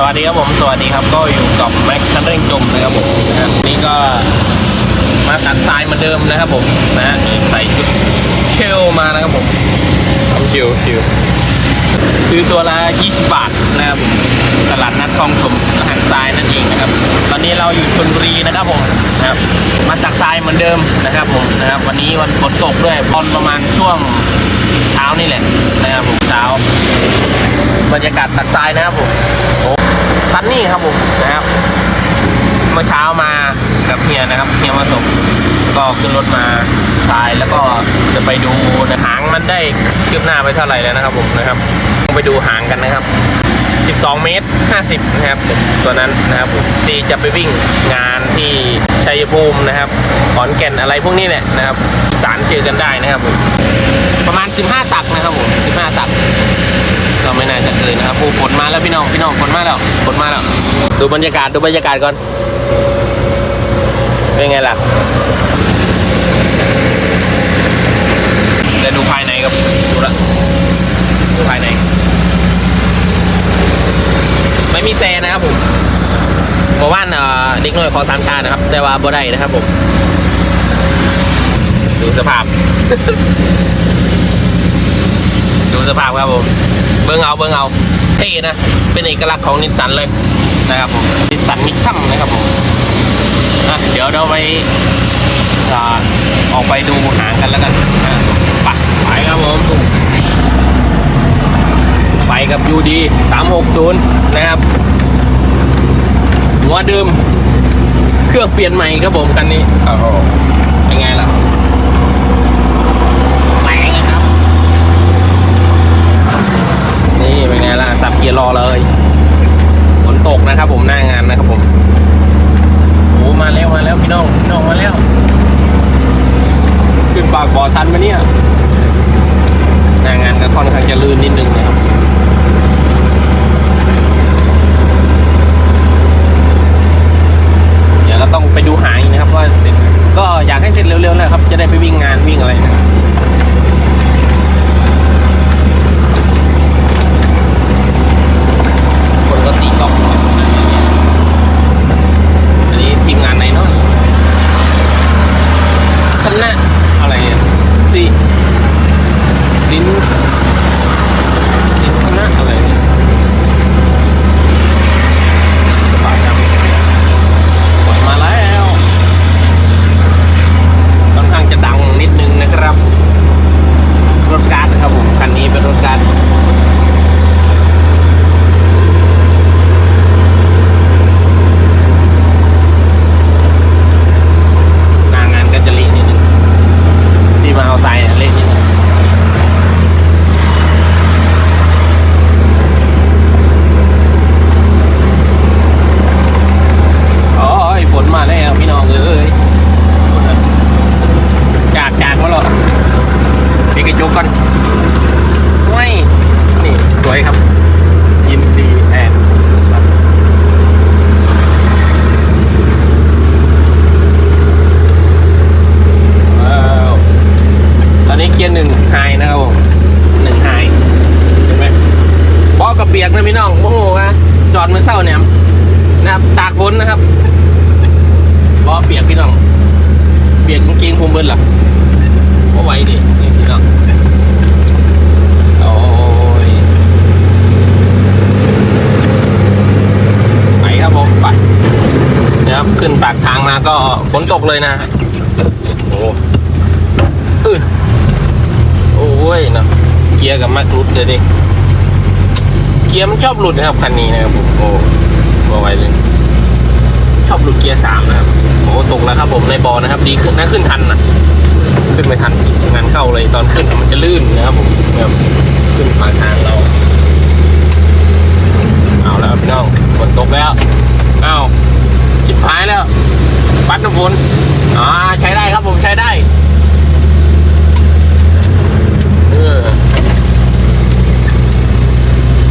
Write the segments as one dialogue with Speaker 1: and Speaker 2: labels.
Speaker 1: สวัสดีครับผมสวัสดีครับก็อยู่กับแม็กคันเร่งจมนะครับผมนะครับนี่ก็มาตัดทรายเหมือนเดิมนะครับผมนะฮะใส่ชุดเชลมานะครับผมชิวชิว ซื้อตัวละ 20 บาทนะครับผมตลาดนัดคลองถมหารทรายนั่นเองนะครับ ตอนนี้เราอยู่ชลบุรีนะครับผมนะครับ มาจากทรายเหมือนเดิมนะครับผมนะครับ วันนี้วันฝนตกด้วยตอนประมาณช่วงเช้านี่แหละนะครับผมเช้าบรรยากาศตักทรายนะครับผมโอ้ซันนี่ครับผมนะครับ เมื่อเช้ามากับเฮียนะครับเฮียมาส่งก็ขึ้นรถมาทรายแล้วก็จะไปดูนะหางมันได้คืบหน้าไปเท่าไหร่แล้วนะครับผมนะครับไปดูหางกันนะครับ 12 เมตร 50 นะครับตัวนั้นนะครับผมที่จะไปวิ่งงานที่ชัยภูมินะครับขอนแก่นอะไรพวกนี้แหละนะครับ สารเจอกันได้นะครับผมประมาณ 15 ตักนะครับผม 15 ตัก ก็ไม่น่าจะเกินนะครับโอ้ฝนมาแล้วพี่น้อง พี่น้องฝนมาแล้วฝนมาแล้ว ดูบรรยากาศ ดูบรรยากาศก่อน เป็นไงล่ะเดี๋ยวดูภายในครับดูละดูภายใน ไม่มีแต่นะครับผมบอกว่าเอ่อด็กน้อยขอสามชานะครับ แต่ว่าบ่ได้นะครับผม ดูสภาพ ดูสภาพครับผม เบิ้งเอาเบิ้งเอาเท่นะ เป็นเอกลักษณ์ของนิสสันเลย นะครับผมนิสันนิคัมนะครับผมอะเดี๋ยวเราไปอออกไปดูหางกันแล้วกันอะไปไปครับผมไปกับ UD 360นะครับหัวเดิมเครื่องเปลี่ยนใหม่ครับผมคันนี้โอ้โหเป็นไงล่ะแรงอะครับ นี่เป็นไงล่ะ สับเกียร์รอเลย ตกนะครับ ผมหน้างานนะครับผมโอ้มาแล้วมาแล้วพี่น้องพี่น้องมาแล้ว ขึ้นปากบ่อทันมาเนี่ยหน้างานก็ค่อนข้างจะลื่นนิดนึงนะครับ เดี๋ยวก็ต้องไปดูหางอีกนะครับว่าเสร็จก็อยากให้เสร็จเร็วๆนะครับ จะได้ไปวิ่งงานวิ่งอะไรนะครับ คนก็ตีกอล์ฟอันนี้ทีมงานไหนเนาะคณะอะไรเนี่ยสิสินสินคณะอะไรเนี่ยฝากครับปล่อยมาแล้วค่อนข้างจะดังนิดนึงนะครับ รถการ์ดนะครับผม คันนี้เป็นรถการ์ด หน้างานก็จะเละนิดนึงที่มาเอาทรายเนี่ยเละนิดนึงโอ้ยฝนมาแล้วพี่น้องเอ้ยจากจากมาหรอพี่กระจกก่อนไม่นี่ สวยครับ ยินดีแอนว้าวตอนนี้เกียร์หนึ่งไฮนะครับผมหนึ่งไฮเห็นไหมบอกกับเปียกนะพี่น้องโอ้โหนะจอดมือเศร้าเนี่ยนะครับตากฝนนะครับบอกเปียกพี่น้อง เปียกกางเกงผมเบิ้ลล่ะว่าไหวดินี่พี่น้องโอ้ยไปครับผมไปนะครับขึ้นปากทางมาก็ฝนตกเลยนะโอ้เออ โอ้ยเนาะเกียร์กับมักรุดเลยดิเกียร์มันชอบหลุดนะครับคันนี้นะครับผมโอ้บอกไว้เลยชอบหลุดเกียร์สามนะครับโอ้ตกแล้วครับผมในบอนะครับ ดีขึ้นนะขึ้นทันนะขึ้นไม่ทันงานเข้าเลยตอนขึ้นมันจะลื่นนะครับผมแบบขึ้นปากทางเราเอาแล้วพี่น้องฝนตกแล้วเอาชิบหายแล้วปัดน้ำฝนอ่าใช้ได้ครับผมใช้ได้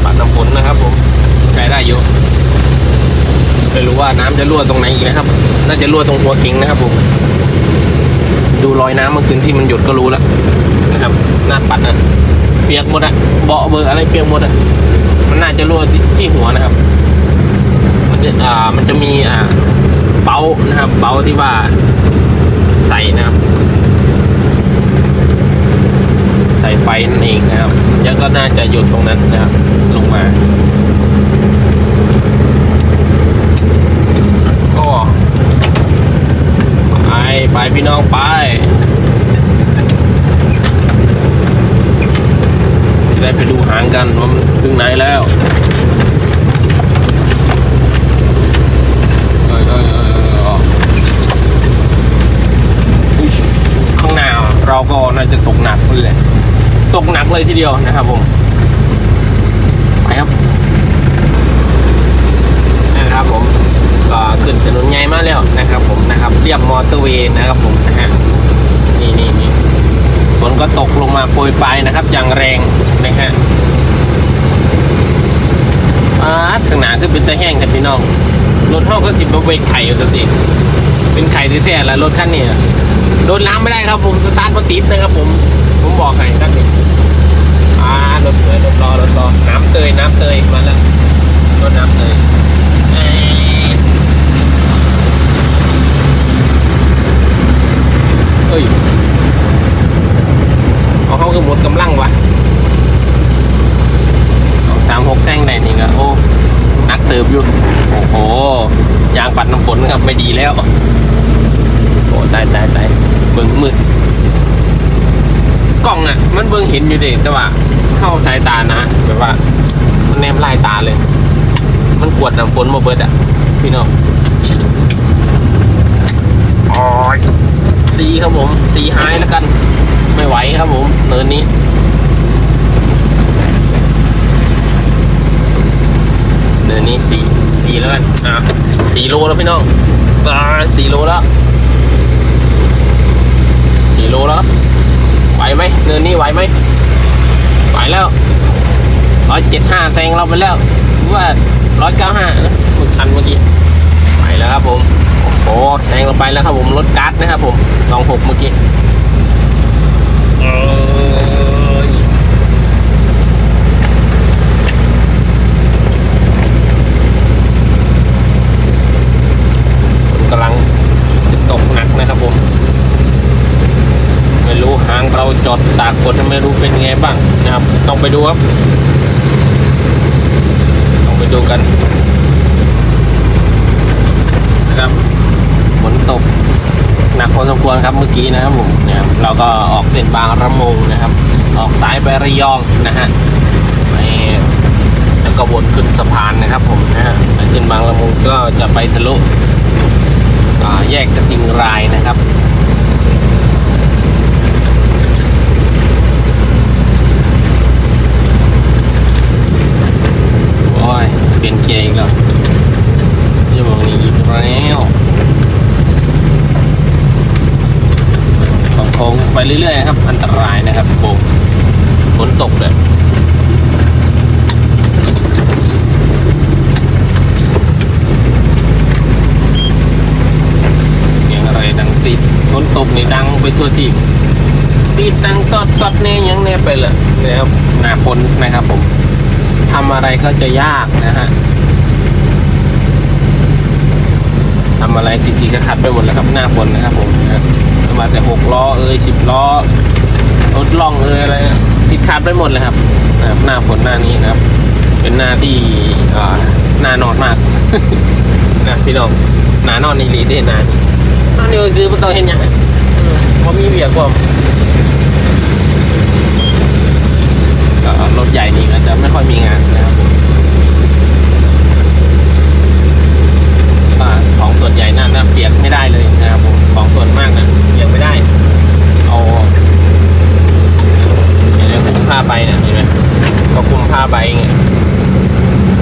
Speaker 1: ปัดน้ำฝนนะครับผมใช้ได้อยู่ไม่รู้ว่าน้ำจะรั่วตรงไหนอีกนะครับ น่าจะรั่วตรงหัวเก๋งนะครับผม ดูรอยน้ำเมื่อคืนที่มันหยดก็รู้แล้วนะครับหน้าปัดนะเปียกหมดอะเบาะเบอร์อะไรเปียกหมดอะมันน่าจะรั่วที่หัวนะครับอ่ามันจะมีอ่าเบ้านะครับเบ้าที่ว่าใส่นะครับ ใส่ ไฟนั่นเองนะครับแล้วก็น่าจะหยุดตรงนั้นนะครับ ลงมา ก็ไปไปพี่น้องไปจะได้ไปดูหางกันว่ามันถึงไหนแล้วเออ้ยเอ้ยเอ้ยออกอุ๊ยข้างหน้าเราก็น่าจะตกหนักเลย ตกหนักเลยทีเดียวนะครับผมไปครับนะครับผมก็ขึ้นถนนใหญ่มากแล้วนะครับ ผมนะครับเรียบมอเตอร์เวย์นะครับผมนะฮะนี่นี่นี่ฝนก็ตกลงมาโปรยปลายนะครับ อย่างแรงนะฮะอาข้างหน้าคือเป็นตะแห้งครับพี่น้องรถห้องก็สิบเวกไข่อยู่ตัวติเป็นไข่ที่แท้ล้วรถคันนี้อะโดนล้างไม่ได้ครับผมสตาร์ทมาติดนะครับผม ผมบอกให้ท่านนี้อ่ารถสวยรถรอรถรอน้ำเตยน้ำเตยมาแล้วรถน้ำเตยเอ้ยเอ้เอาเขาคือหมดกำลังวะสามหกแซงไหนนี่ก็โอ้นักเติบอยู่โอ้โหยางปัดน้ำฝนครับไม่ดีแล้วโอ้ตายตายตายเบิ่งมืด กล้องน่ะ มันเบิ่งเห็นอยู่เด็แต่ว่าเข้าสายตานะแบบว่า มันแนมลายตาเลย มันกวดน้ำฝนมาเบิดอะ พี่น้องอ๋อสีครับผมสีหายแล้วกัน ไม่ไหวครับผมเนินนี้เนินนี้สีสีแล้วกันอะสีโลแล้วพี่น้องอ่าสีโลแล้วสีโลแล้ว ไหวไหมเนินนี้ไหวไหมไหวแล้วร้อยเจ็ดห้าแซงเราไปแล้วหรือว่าร้อยเก้าห้าทันเมื่อกี้ไปแล้วครับผมโอ้โหแซงเราไปแล้วครับผมรถการ์ดนะครับผมสองหกเมื่อกี้เอ้ยฝนกำลังจะตกหนักนะครับผม ไม่รู้หางเรา จอดตากฝนไม่รู้เป็นไงบ้างนะครับ ต้องไปดูครับ ต้องไปดูกันนะครับฝนตกหนักพอสมควรครับเมื่อกี้นะครับผมเนี่ยครับเราก็ออกเส้นบางระมงนะครับ ออกสายไประยองนะฮะแล้วก็วนขึ้นสะพานนะครับผมนะฮะเส้นบางระมงก็จะไปทะลุแยกกระทิงรายนะครับ โอ้ยเป ลี่ยนเกียร์อีกแล้วยี่บอกนี้อีกแล้วของโค้งไปเรื่อยๆครับ อันตรายนะครับโค้งฝนตกเลยเสียงอะไรดังติดฝนตกนี่ดังไปทั่วที่ติดดังตอดซัดแน่ยังแน่ไปเลยนะครับหน้าฝนนะครับผมำอะไรก็จะยากนะฮะทำอะไรติดๆก็ขัดไปหมดแล้วครับหน้าฝนนะครับผมนะครับไม่ว่าแต่หกล้อเอ้ยสิบล้อรถล่องเอ้ยอะไรติดขัดไปหมดเลยครับนะบหน้าฝนหน้านี้นะครับ เป็นหน้าที่หน้านอนมากนะพี่น้องหนานอนนี่รีได้นานนอนนี่ซื้อมาต้องเห็นอย่างว่ามีเบียกว่า รถใหญ่นี่ก็จะไม่ค่อยมีงานนะครับอของส่วนใหญ่น่าน่าเปียกไม่ได้เลยนะครับผมของส่วนมากนะเปียกไม่ได้เอาเดี๋ยวคุมผ้าใบเนี่ยเห็นไหมก็คุมผ้าใบไง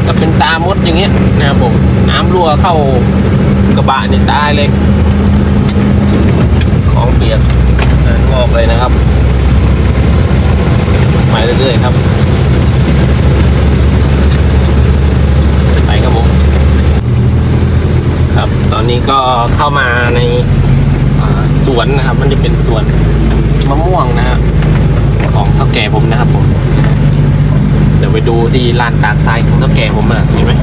Speaker 1: ถ้าเป็นตามดอย่างเงี้ยนะครับผมน้ำรั่วเข้ากระบะนี่ตายเลย ของเปียกงอกเลยนะครับ หมาเรื่อยๆครับไปครับผมครับ ตอนนี้ก็เข้ามาในสวนนะครับ มันจะเป็นสวนมะม่วงนะครับของเท่าแก่ผมนะครับผม เดี๋ยวไปดูที่ลานตากทรายของเท่าแก่ผมมาเห็นไหม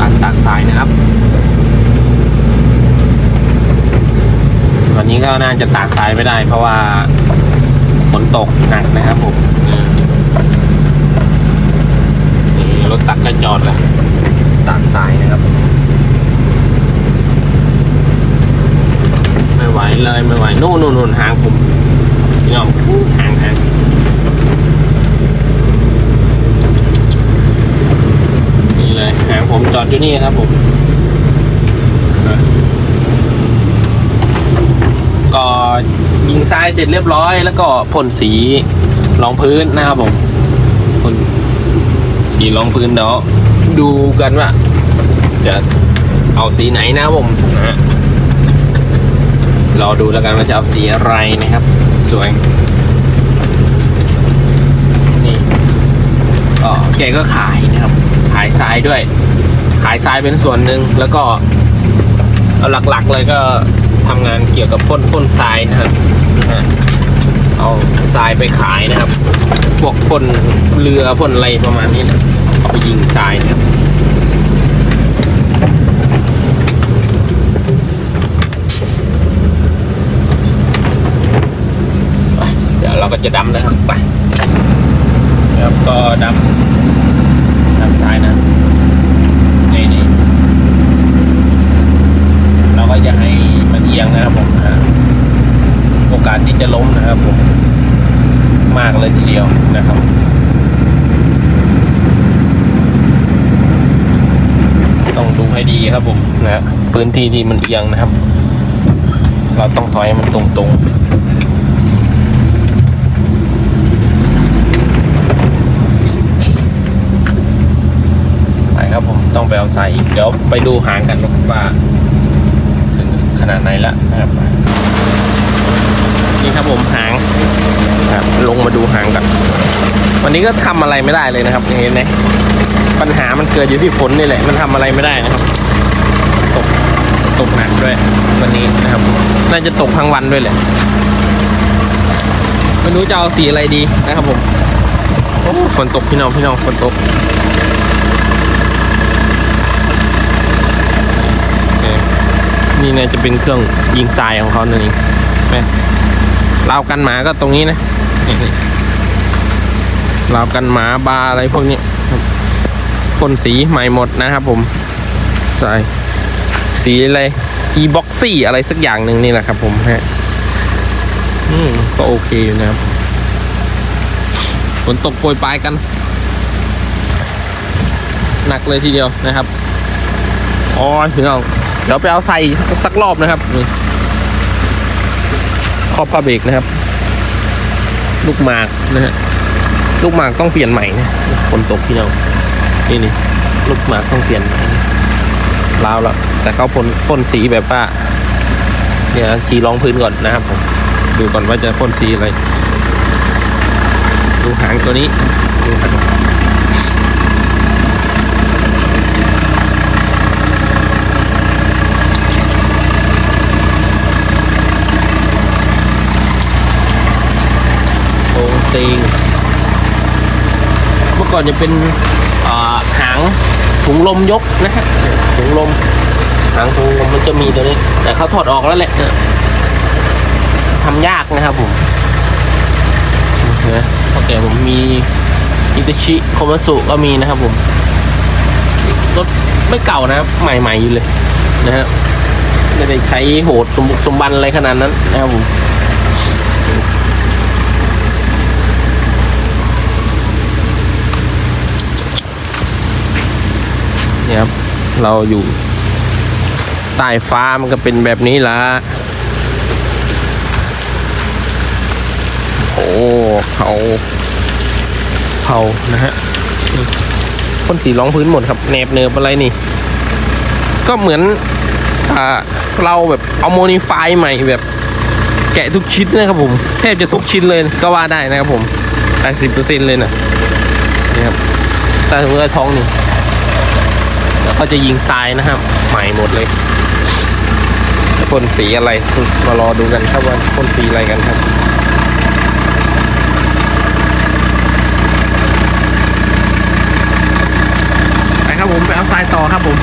Speaker 1: ลานตากทรายนะครับวันนี้ก็น่าจะตากทรายไม่ได้ เพราะว่า ฝนตกหนักนะครับผมอืมนี่รถตักก็จอดแล้วตากทรายนะครับไม่ไหวเลยไม่ไหวนู่นนู่นนู่นหางผมพี่น้องหางหางนี่เลยหางผมจอดอยู่นี่ครับผมอะก็ ยิงทรายเสร็จเรียบร้อย แล้วก็พ่นสีรองพื้นนะครับผมพ่นสีรองพื้นเดี๋ยวดูกันว่า จะเอาสีไหนนะผมนะฮะรอดูแล้วกันว่าจะเอาสีอะไรนะครับ สวยนี่ก็แกก็ขายนะครับ ขายทรายด้วย ขายทรายเป็นส่วนหนึ่งแล้วก็เอาหลักๆเลยก็ ทำงานเกี่ยวกับพ่นพ่นทรายนะครับเอาทรายไปขายนะครับพวกพ่นเรือพ่นอะไรประมาณนี้นะเอาไปยิงทรายนะครับเดี๋ยวเราก็จะดำนะครับไปครับก็ดำดำซ้ายนะนี่นี่ เราก็จะให้มันเอียงนะครับผมโอกาสที่จะล้มนะครับผมมากเลยทีเดียวนะครับต้องดูให้ดีครับผมนะพื้นที่ที่มันเอียงนะครับ เราต้องถอยมันตรงๆไปครับผมต้องไปเอาใส่อีกเดี๋ยวไปดูหางกันว่า ขนาดไหนล้วนะครับ นี่ครับผมหางครับลงมาดูหางกัน วันนี้ก็ทำอะไรไม่ได้เลยนะครับเห็นไหมปัญหามันเกิดอยู่ที่ฝนนี่แหละ มันทำอะไรไม่ได้นะครับ ตกตกหนักด้วย วันนี้นะครับ น่าจะตกทั้งวันด้วยแหละไม่รู้จะเอาสีอะไรดีนะครับผมโอ้ฝนตกพี่น้องพี่น้องฝนตก เออ นี่นี่ยจะเป็นเครื่องยิงทรายของเขานั่นเองแม่ราวกันหมาก็ตรงนี้นะนี่ราวกันหมาบาอะไรพวกนี้ครับพ่นสีใหม่หมดนะครับผมใส่สีอะไร e b o x y อะไรสักอย่างหนึ่งนี่แหละครับผมฮะอืมก็โอเคอยู่นะครับฝนตกโปรยปลายกัน หนักเลยทีเดียวนะครับอ๋อพี่น้อง เดี๋ยวไปเอาใส่สักรอบนะครับนี่ครอบผ้าเบรกนะครับ ลูกหมากนะฮะลูกหมากต้องเปลี่ยนใหม่นะฝนตกพี่น้องนี่นี่ลูกหมากต้องเปลี่ยนใหม่ลาวแล้วแต่เขาพ่นพ่นสีแบบว่าเดี๋ยวสีรองพื้นก่อนนะครับผมดูก่อนว่าจะพ่นสีอะไรดูหางตัวนี้ดูหาง โค้งติงเมื่อก่อนจะเป็นหางถุงลมยกนะฮะถุงลมหางถุงลมมันจะมีตัวนี้ แต่เขาถอดออกแล้วแหละทำยากนะครับผมนะโอเคผมมีอิตาชิโคมาสุก็มีนะครับผมรถไม่เก่านะครับ ใหม่ๆอยู่เลยนะฮะไม่ได้ใช้โหดสมบุกสมบันอะไรขนาดนั้นนะครับผม เราอยู่ใต้ฟ้ามันก็เป็นแบบนี้ละโอ้เขาเขานะฮะนี่พ่นสีรองพื้นหมดครับแนบเนิบอะไรนี่ ก็เหมือนอ่าเราแบบเอาโมนิฟายใหม่แบบแกะทุกชิ้นนะครับผม แทบจะทุกชิ้นเลยก็ว่าได้นะครับผม 80%เลยนะนี่ครับแต่ถึงว่าท้องนี่ ก็จะยิงทรายนะครับ ใหม่หมดเลยจะพ่นสีอะไรมารอดูกันครับว่าพ่นสีอะไรกันครับไปครับผมไปเอาทรายต่อครับผม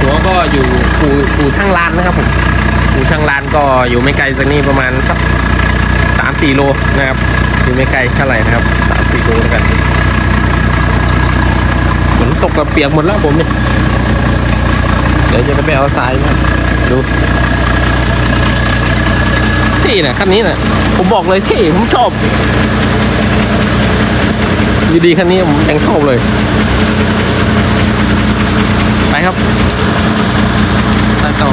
Speaker 1: หัวก็อยู่อู่อู่ทั้งลานนะครับผมอู่ช่างร้านก็อยู่ไม่ไกลจากนี่ประมาณสักสามสี่โลนะครับอยู่ไม่ไกลเท่าไหร่นะครับสามสี่โลแล้วกันฝน ตกกับเปียกหมดแล้วผมเนี่ยเดี๋ยวจะไปเอาทรายมาดูที่นะคันนี้นะผมบอกเลยที่ผมชอบดีๆคันนี้ผมแต่งชอบเลย ไปครับไปต่อ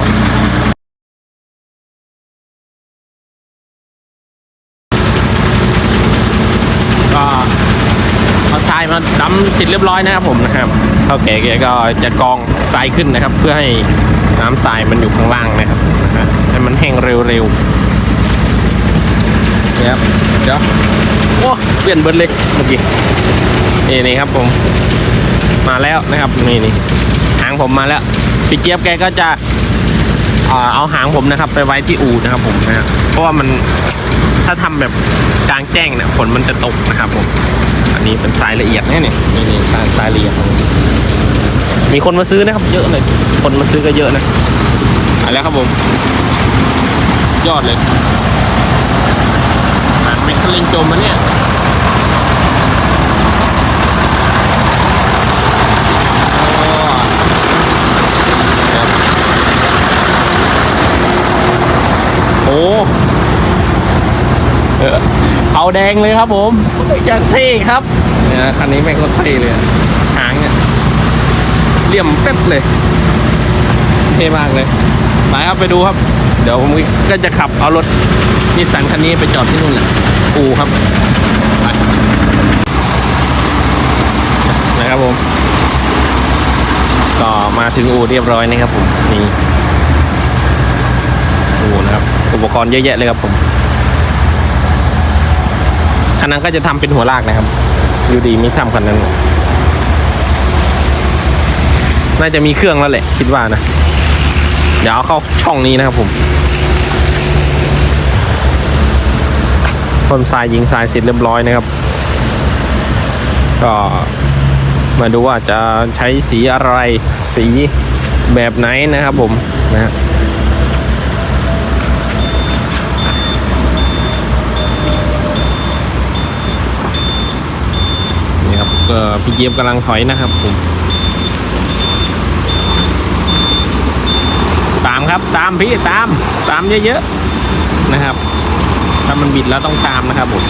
Speaker 1: ก็เอา ทรายมาดำเสร็จเรียบร้อยนะครับผมนะครับเท่าแก่แกก็จะกองทรายขึ้นนะครับ เพื่อให้น้ำทรายมันอยู่ข้างล่างนะครับนะฮะให้มันแห้งเร็วๆนี่ครับเดี๋ยวโอ้เปลี่ยนเบิร์ดเลยเมื่อกี้นี่นี่ครับผมมาแล้วนะครับนี่นี่หางผมมาแล้วพี่เจี๊ยบแกก็จะเอ่อเอาหางผมนะครับ ไปไว้ที่อู่นะครับผมนะฮะเพราะว่ามันถ้าทำแบบกลางแจ้งเนี่ยฝนมันจะตกนะครับผมอั นี้เป็นสายละเอียดนะเนี่ยนี่นี่ายสายละเอียดมีคนมาซื้อนะครับ เยอะเลย คนมาซื้อก็เยอะนะเอะไรครับผมสุดยอดเลยหางเป็นคลิงจมมันเนี่ยโอ้ เอาแดงเลยครับผมอย่างเท่ครับเนี่ยคันนี้แม่งก็เท่เลยหางเนี่ยเหลี่ยมเป็ดเลยเท่มากเลยไปครับไปดูครับ เดี๋ยวผมก็จะขับเอารถนิสสันคันนี้ไปจอดที่นู่นแหละอูครับไปนะครับผมก็มาถึงอูเรียบร้อยนะครับผมนี่อ้โหนะครับ อุปกรณ์เยอะแยะเลยครับผม คันนั้นก็จะทำเป็นหัวลากนะครับ อยู่ดีมีทำคันนั้น น่าจะมีเครื่องแล้วแหละ คิดว่านะ เดี๋ยวเอาเข้าช่องนี้นะครับผมพ่นทรายยิงทรายเสร็จเรียบร้อยนะครับ ก็มาดูว่าจะใช้สีอะไรสีแบบไหนนะครับผมนะฮะ นี่ครับก็ พี่เจี๊ยบกำลังถอยนะครับผมตามครับตามพี่ตามตามเยอะๆนะครับ ถ้ามันบิดแล้วต้องตามนะครับผม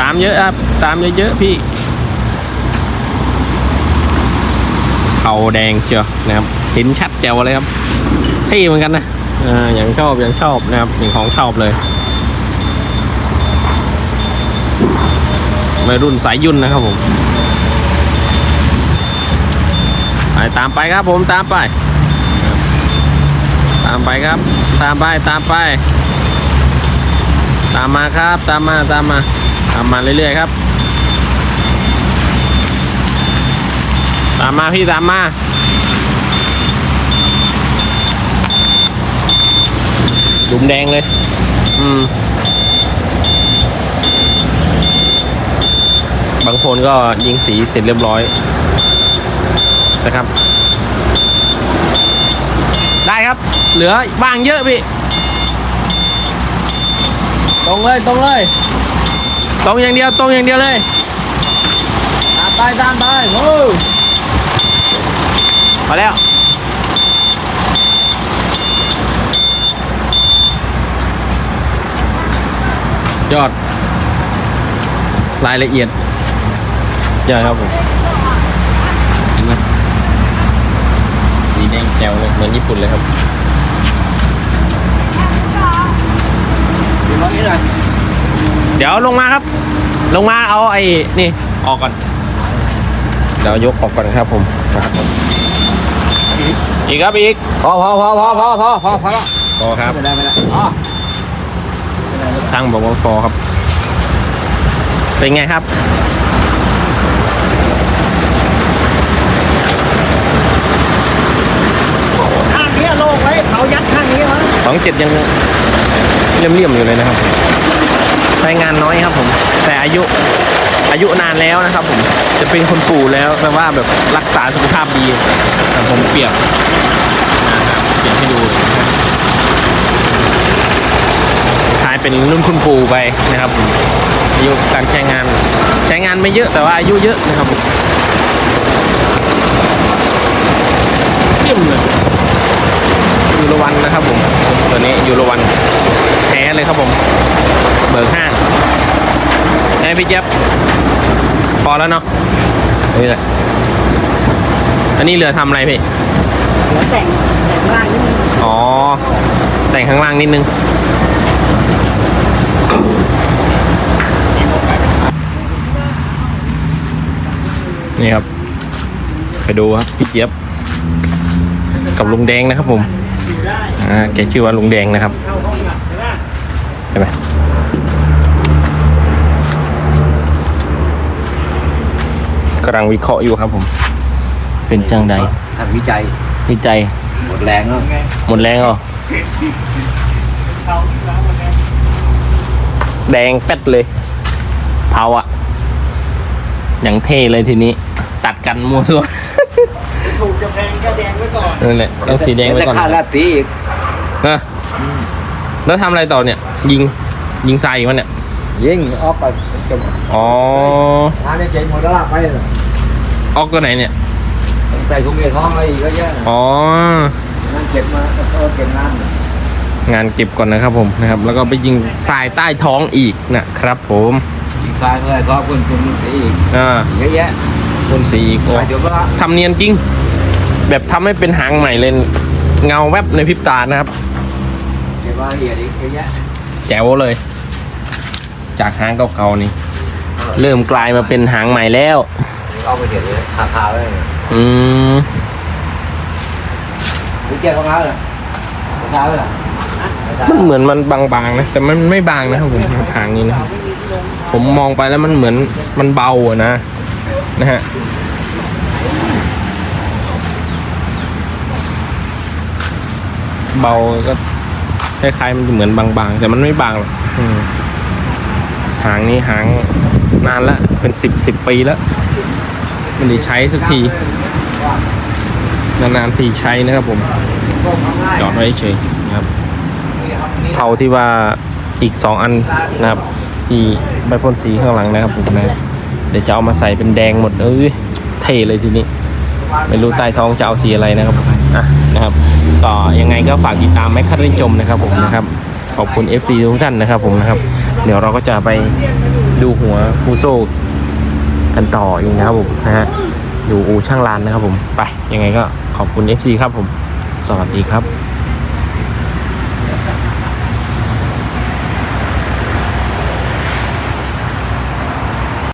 Speaker 1: ตามเยอะครับตามเยอะๆพี่เขาแดงเชียวนะครับเห็นชัดแจ๋วเลยครับเท่เหมือนกันนะอ่าอย่างชอบอย่างชอบนะครับอย่างของชอบเลย วัยรุ่นสายยุ่นนะครับผมไปตามไปครับผมตามไป ตามไปครับ ตามไปตามไป ตามมาครับตามมาตามมา ตามมาเรื่อยๆครับ ตามมาพี่ตามมาดุมแดงเลย อืม บางคนก็ยิงสีเสร็จเรียบร้อยนะครับ ได้ครับ เหลือว่างเยอะพี่ ตรงเลยตรงเลย ตรงอย่างเดียวตรงอย่างเดียวเลยตามไปตามไปโอ้มาแล้วยอดรายละเอียด ใช่ครับผมเห็นไหมสีแดงแจ๋วเลยเหมือนญี่ปุ่นเลยครับเดี๋ยวลงมาครับ ลงมาเอาไอ้นี่ออกก่อน เดี๋ยวยกออกก่อนครับผมครับผมอีกครับอีก
Speaker 2: พอพอพอพอพอพอพอพอแล้ว
Speaker 1: พอครับ
Speaker 2: ไม่ได้ไม่ได้อ๋อ
Speaker 1: ช่างบอกว่าพอครับ เป็นไงครับ
Speaker 2: ข้างนี้โล่ง ไว้เผายัดข้างนี้มั้ง
Speaker 1: สองเจ็ดยังเลี่ยมๆอยู่เลยนะครับใช้งานน้อยครับผม แต่อายุอายุนานแล้วนะครับผมจะเป็นคนปู่แล้วแปลว่าแบบรักษาสุขภาพดีแต่ผมเปรียบเปียนให้ดูนะครับท้ายเป็นรุ่นคุณปู่ไปนะครับอายุการใช้งานใช้งานไม่เยอะแต่ว่าอายุเยอะนะครับผมเยี่ยมเลยยูโร วันนะครับผมตัวนี้ยูโรวันแท้เลยครับผม เบิกห้างไอ้พี่เจี๊ยบพอแล้วเนาะนี่แหละอันนี้เหลือทำอะไรพี่
Speaker 2: เดี๋ยวแต่งแต่งล่างนิดนึง
Speaker 1: อ๋อ แต่งข้างล่างนิดนึงนี่ครับ ไปดูครับ พี่เจี๊ยบ กับลุงแดงนะครับผม
Speaker 2: อยู่ได้
Speaker 1: อ่าแกชื่อว่าลุงแดงนะครับ
Speaker 2: เข้าห้องหลับใช่ไหม
Speaker 1: ใช่ไหมกำลังวิเคราะห์อยู่ครับผม เป็นจังใด
Speaker 3: ทำวิจัย
Speaker 1: วิจัย
Speaker 3: หมดแรงแล้ว
Speaker 2: ไง
Speaker 1: หมดแรงเหรอ
Speaker 2: เขาที่ร้านมันไง
Speaker 1: แดงแป๊ดเลยเผาอะอย่างเท่เลยทีนี้ ตัดกันมั่วซั่ว
Speaker 2: ถูกจะแพงก็แดงไว้ก่อน
Speaker 1: นั่นแหละต้องสีแดงไว้ก่อน
Speaker 3: จะฆ่าราตรีอีก
Speaker 1: เออแล้วทำอะไรต่อเนี่ย ยิงยิงทรายอีกวะเนี่ย
Speaker 3: ยิงออกไปจม
Speaker 1: อ๋อ
Speaker 3: งานนี้เจ๊งหมดแล้วล่ะไปเลย
Speaker 1: ออกตัวไหนเนี่ย
Speaker 3: ใส่ถุงเงินท้องอะไรอีกเยอะแยะ
Speaker 1: อ๋อ
Speaker 3: นั่นเก็บมาเออเก็บงาน
Speaker 1: งานเก็บก่อนนะครับผมนะครับ แล้วก็ไปยิงทรายใต้ท้องอีกนะครับ ผม
Speaker 3: ยิงซ้ายเท่าไหร่ท้องคุณคุณสีอีก
Speaker 1: อ่า
Speaker 3: เยอะแยะ
Speaker 1: พ่นสีอีกโอ้
Speaker 3: ไปเดี๋ยวว่า
Speaker 1: ทำเนียนจริง แบบทำให้เป็นหางใหม่เลยเงาแวบในพริบตานะครับ
Speaker 3: เก็บว่าละเอียดอีกเยอะแยะ
Speaker 1: แจ๋วเลย จากหางเก่าๆนี่ เริ่มกลายมาเป็นหางใหม่แล้ว
Speaker 3: เอาไปเก็บเลยขาคาไว้เลย
Speaker 1: อืม
Speaker 3: วิจัยของเขาเลยขาคาไว้เลย
Speaker 1: มันเหมือนมันบางๆนะ แต่มันไม่บางนะครับผมหางนี้นะครับ
Speaker 2: ไม่มีที่ลง
Speaker 1: ผมมองไปแล้วมันเหมือนมันเบาอะนะ นะฮะเบาก็ คล้ายๆมันเหมือนบางๆ แต่มันไม่บางหรอกหางนี้หางนานละเป็นสิบสิบปีแล้วไมันได้ใช้สักที นานๆทีใช้นะครับผม จอดไว้เฉยนะครับเผาที่ว่าอีกสองอันนะครับ ที่ใบพ่นสีข้างหลังนะครับผมนะเดี๋ยวจะเอามาใส่เป็นแดงหมดเอ้ยเท่เลยทีนี้ ไม่รู้ใต้ท้องจะเอาสีอะไรนะครับะนะครับก็ยังไงก็ฝากติดตามแมคคัตเล่นจมนะครับผมนะครับขอบคุณ FC ทุกท่านนะครับผมนะครับ เดี๋ยวเราก็จะไปดูหัวฟูโซกันต่ออีกนะครับผมนะฮะอยู่อูช่างลานนะครับผมไปยังไงก็ขอบคุณ FC ครับผม สวัสดีครับ